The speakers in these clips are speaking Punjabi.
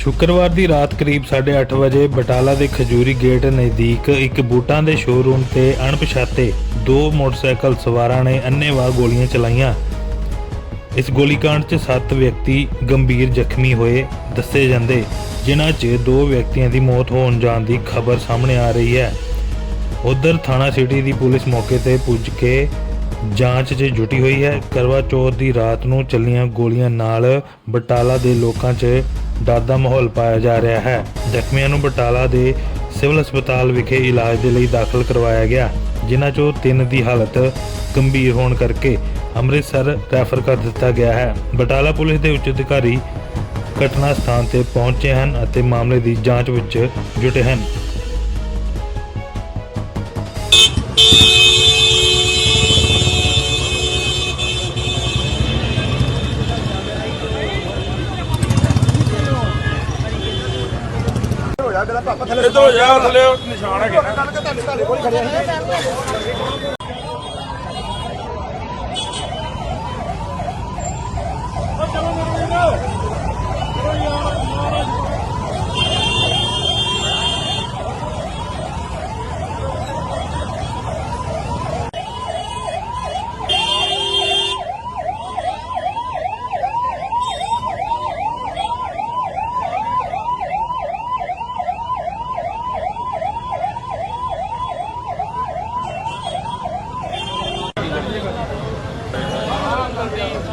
ਸ਼ੁੱਕਰਵਾਰ ਦੀ ਰਾਤ ਕਰੀਬ 8:30 ਵਜੇ ਬਟਾਲਾ ਦੇ ਖਜੂਰੀ ਗੇਟ ਨਜ਼ਦੀਕ ਇੱਕ ਬੂਟਾਂ ਦੇ ਸ਼ੋਰੂਮ ਤੇ ਅਣਪਛਾਤੇ ਦੋ ਮੋਟਰਸਾਈਕਲ ਸਵਾਰਾਂ ਨੇ ਅੰਨ੍ਹੇਵਾਹ ਗੋਲੀਆਂ ਚਲਾਈਆਂ। ਇਸ ਗੋਲੀकांड 'ਚ 7 ਵਿਅਕਤੀ ਗੰਭੀਰ ਜ਼ਖਮੀ ਹੋਏ ਦੱਸੇ ਜਾਂਦੇ, ਜਿਨ੍ਹਾਂ 'ਚ ਦੋ ਵਿਅਕਤੀਆਂ ਦੀ ਮੌਤ ਹੋਣ ਜਾਣ ਦੀ ਖਬਰ ਸਾਹਮਣੇ ਆ ਰਹੀ ਹੈ। ਉਧਰ ਥਾਣਾ ਸਿਟੀ ਦੀ ਪੁਲਿਸ ਮੌਕੇ ਤੇ ਪੁੱਜ ਕੇ ਜਾਂਚ 'ਚ ਜੁਟੀ ਹੋਈ ਹੈ। ਕਰਵਾ ਚੌਥ ਦੀ ਰਾਤ ਨੂੰ ਚੱਲੀਆਂ ਗੋਲੀਆਂ ਨਾਲ ਬਟਾਲਾ ਦੇ ਲੋਕਾਂ 'ਚ ਡਰ ਦਾ ਮਾਹੌਲ ਪਾਇਆ ਜਾ ਰਿਹਾ ਹੈ। ਜ਼ਖਮੀਆਂ ਨੂੰ ਬਟਾਲਾ ਦੇ ਸਿਵਲ ਹਸਪਤਾਲ ਵਿਖੇ ਇਲਾਜ ਦੇ ਲਈ ਦਾਖਲ ਕਰਵਾਇਆ ਗਿਆ, ਜਿਨ੍ਹਾਂ 'ਚੋਂ ਤਿੰਨ ਦੀ ਹਾਲਤ ਗੰਭੀਰ ਹੋਣ ਕਰਕੇ ਅੰਮ੍ਰਿਤਸਰ ਰੈਫਰ ਕਰ ਦਿੱਤਾ ਗਿਆ ਹੈ। ਬਟਾਲਾ ਪੁਲਿਸ ਦੇ ਉੱਚ ਅਧਿਕਾਰੀ ਘਟਨਾ ਸਥਾਨ ਤੇ ਪਹੁੰਚੇ ਹਨ ਅਤੇ ਮਾਮਲੇ ਦੀ ਜਾਂਚ ਵਿੱਚ ਜੁਟੇ ਹਨ। ਇਧਰ ਜਾ ਥੱਲੇ ਨਿਸ਼ਾਨ ਹੈਗੇ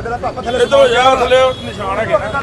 ਇਧਰ ਜਾ ਥੱਲੇ ਨਿਸ਼ਾਨ ਹੈਗੇ ਨਾ।